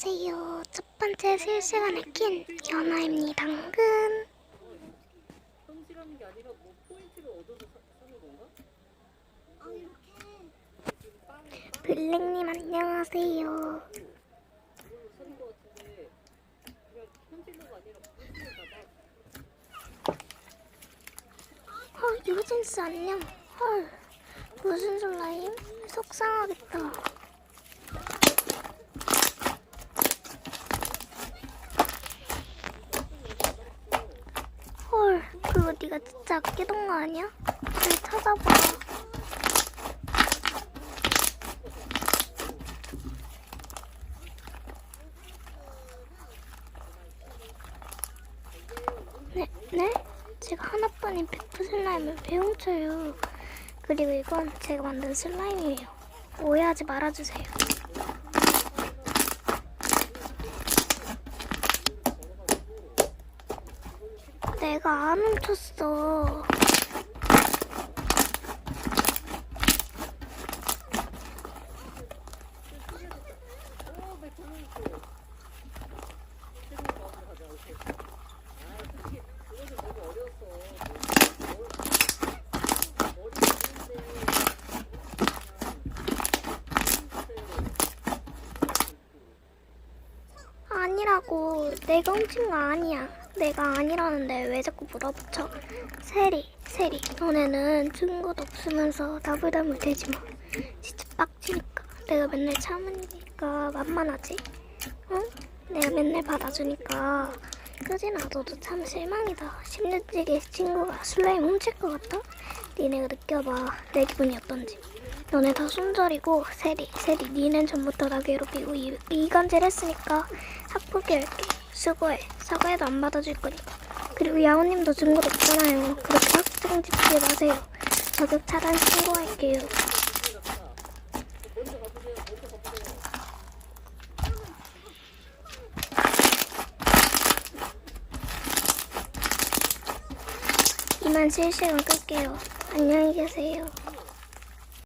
안녕하세요. 첫 번째 실시간에 낀 연아입니다. 당근. 블랙님 안녕하세요. 헐, 유진스 안녕. 헐, 무슨 슬라임? 속상하겠다. 헐, 그거 네가 진짜 아끼던 거 아니야? 잘 찾아봐. 네, 네? 제가 하나뿐인 백프 슬라임을 왜 훔쳐요? 그리고 이건 제가 만든 슬라임이에요. 오해하지 말아주세요. 내가 안 훔쳤어. 아니라고. 내가 훔친 거 아니야. 내가 아니라는데 왜 자꾸 물어붙여? 세리, 세리. 너네는 증거도 없으면서 나불나불 대지 마. 진짜 빡치니까. 내가 맨날 참으니까 만만하지? 응? 내가 맨날 받아주니까. 끄지나 너도 참 실망이다. 10년째 친구가 슬라임 훔칠 것 같아? 니네가 느껴봐. 내 기분이 어떤지. 너네 다 손절이고 세리 세리 니넨 전부터 나 괴롭히고 이, 이간질 했으니까 학폭이 할게 수고해 사과해도 안 받아줄 거니까. 그리고 야호님도 증거 없잖아요. 그렇게 학생 짓지 마세요. 저격 차단 신고할게요. 이만 실시간 끌게요. 안녕히 계세요